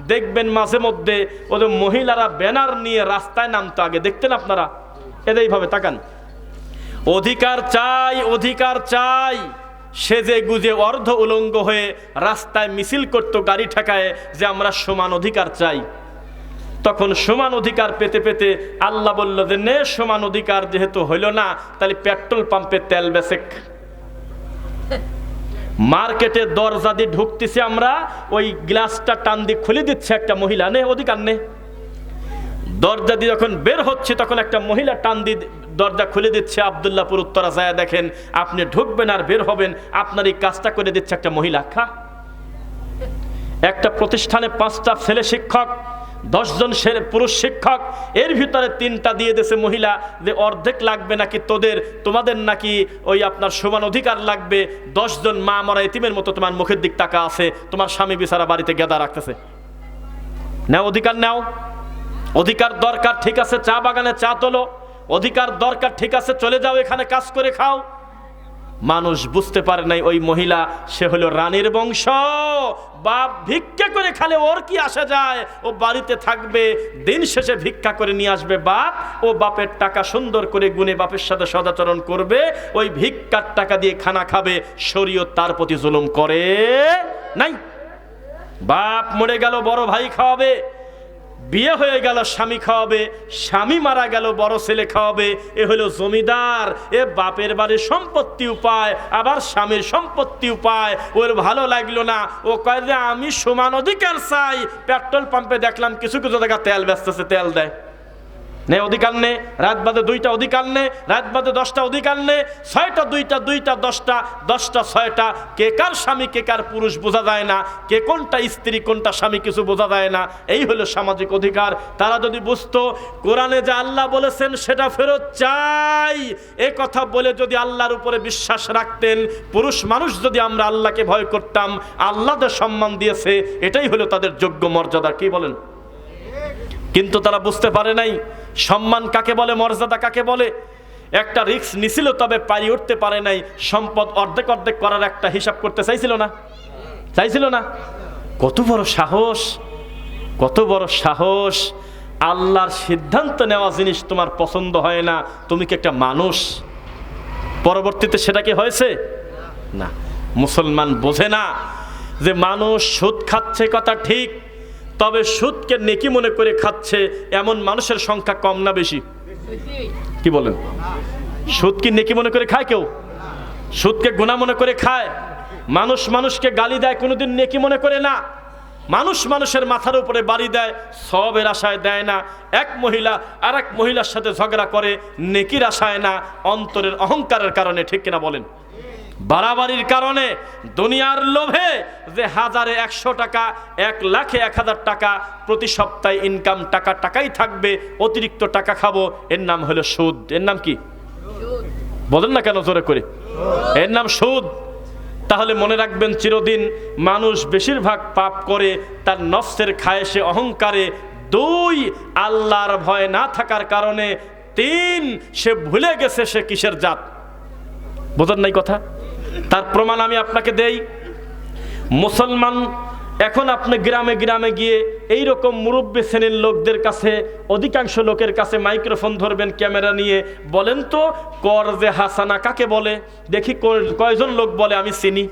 দেখবেন মাঝে মধ্যে ওদের মহিলারা ব্যানার নিয়ে রাস্তায় নামতো আগে। দেখতেন আপনারা? এদের এইভাবে তাকান। অধিকার চাই অধিকার চাই। সেজে গুজে অর্ধ উলঙ্গ হয়ে রাস্তায় মিছিল করতো, গাড়ি ঠেকায় যে আমরা সমান অধিকার চাই। তখন সমান অধিকার পেতে পেতে আল্লাহ বলল যে, নে, সমান অধিকার যেহেতু হইল না, তাহলে পেট্রোল পাম্পে তেল বেসেক মার্কেটে দরজা দিয়ে ঢুকতেছি আমরা, ওই গ্লাসটা টান দিয়ে খুলে দিচ্ছে একটা মহিলা। নে, অধিকার নে। দরজা দিয়ে যখন বের হচ্ছে, তখন একটা মহিলা টান দিয়ে দরজা খুলে দিচ্ছে। আবদুল্লাপুর উত্তরা যায়, দেখেন আপনি ঢুকবেন আর বের হবেন। আপনার এই কাজটা করে দিচ্ছে একটা মহিলা। খা। একটা প্রতিষ্ঠানে পাঁচটা ছেলে শিক্ষক দশজন পুরুষ শিক্ষক, এর ভিতরে তিনটা দিয়ে দিয়েছে মহিলা, যে অর্ধেক লাগবে নাকি তোদের, তোমাদের নাকি ওই আপনার সমান অধিকার লাগবে। দশজন মা মরা এতিমের মতো তোমার মুখের দিক টাকা আছে, তোমার স্বামী বিচারা বাড়িতে গেদা রাখতেছে। নাও, অধিকার নাও। অধিকার দরকার ঠিক আছে, চা বাগানে চা তোলো। অধিকার দরকার ঠিক আছে, চলে যাও এখানে, কাজ করে খাও। মানুষ বুঝতে পারে নাই ওই মহিলা, সে হলো রানীর বংশ। বাপ ভিক্ষা করে খালে ওর কি আসা যায়? ও বাড়িতে থাকবে, দিন শেষে ভিক্ষা করে নিয়ে আসবে বাপ। ও বাপের টাকা সুন্দর করে গুনে বাপের সাথে সদাচরণ করবে। ওই ভিক্ষার টাকা দিয়ে খানা খাবে, শরীয়ত তার প্রতি জুলুম করে নাই। বাপ মরে গেল, বড় ভাই খাওয়াবে। বিয়ে হয়ে গেল, স্বামী খাওয়াবে, স্বামী মারা গেল, বড় ছেলে খাওয়াবে, এ হলো জমিদার, এ বাপের বাড়ির সম্পত্তি উপায়, আবার স্বামীর সম্পত্তি উপায়, ওর ভালো লাগল না, ও কয় যে আমি সমান অধিকার চাই। পেট্রোল পাম্পে দেখলাম কিছু কিছু জায়গা তেল বেচতেছে তেল দেয়। নে অধিকার নে, রাত বাদে দুইটা অধিকার নে, রাত বাদে দশটা অধিকার নে, ছয়টা, দুইটা দুইটা, দশটা দশটা, ছয়টা, কে কার স্বামী, কে কার পুরুষ বোঝা যায় না, কে কোনটা স্ত্রী, কোনটা স্বামী কিছু বোঝা যায় না, এই হলো সামাজিক অধিকার। তারা যদি বুঝতো, কোরআনে যে আল্লাহ বলেছেন সেটা ফেরত চাই। এ কথা বলে যদি আল্লাহর উপরে বিশ্বাস রাখতেন, পুরুষ মানুষ যদি আমরা আল্লাহকে ভয় করতাম আল্লাহদের সম্মান দিয়েছে, এটাই হলো তাদের যোগ্য মর্যাদা। কি বলেন? কিন্তু তারা বুঝতে পারে নাই। সম্মান কাকে বলে, মর্যাদা কাকে বলে? একটা রিক্স নিছিল, তবে পারি উঠতে পারে নাই। সম্পদ অর্ধেক অর্ধেক করার একটা হিসাব করতে চাইছিল না? চাইছিল না? কত বড় সাহস, কত বড় সাহস। আল্লাহর সিদ্ধান্ত নেওয়া জিনিস তোমার পছন্দ হয় না, তুমি কি একটা মানুষ? পরবর্তীতে সেটা কি হয়েছে? না। মুসলমান বোঝে না যে মানুষ সুদ খাচ্ছে কথা ঠিক তবে সুদকে নেকি মনে করে খাচ্ছে এমন মানুষের সংখ্যা কম না বেশি। কি বলেন? সুদ কি নেকি মনে করে খায় কেউ? সুদকে গুণা মনে করে খায়। মানুষ মানুষকে গালি দেয়, কোনোদিন নেকি মনে করে না। মানুষ মানুষের মাথার উপরে বাড়ি দেয় সবের আশায় দেয় না। এক মহিলা আর এক মহিলার সাথে ঝগড়া করে, নেকির আশায় না, অন্তরের অহংকারের কারণে, ঠিক কিনা বলেন? বাড়াবাড়ির কারণে দুনিয়ার লোভে যে হাজারে একশো টাকা, এক লাখে এক হাজার টাকা প্রতি সপ্তাহে ইনকাম টাকা, টাকাই থাকবে, অতিরিক্ত টাকা খাব, এর নাম হলো সুদ। এর নাম কি? বলেন না কেন জোরে করে? এর নাম সুদ। তাহলে মনে রাখবেন চিরদিন মানুষ বেশিরভাগ পাপ করে, তার নফসের খায়েশে, অহংকারে দুই আল্লাহর ভয় না থাকার কারণে তিন সে ভুলে গেছে সে কিসের জাত। বোঝেন নাই কথা? তার প্রমাণ আমি আপনাকে দেই। মুসলমান, এখন আপনি গ্রামে গ্রামে গিয়ে এই রকম মুরব্বী শ্রেণির লোকদের কাছে, অধিকাংশ লোকের কাছে মাইক্রোফোন ধরবেন, ক্যামেরা নিয়ে। বলেন তো, কর যে হাসানা কাকে বলে? দেখি কয়জন লোক বলে, আমি চিনি।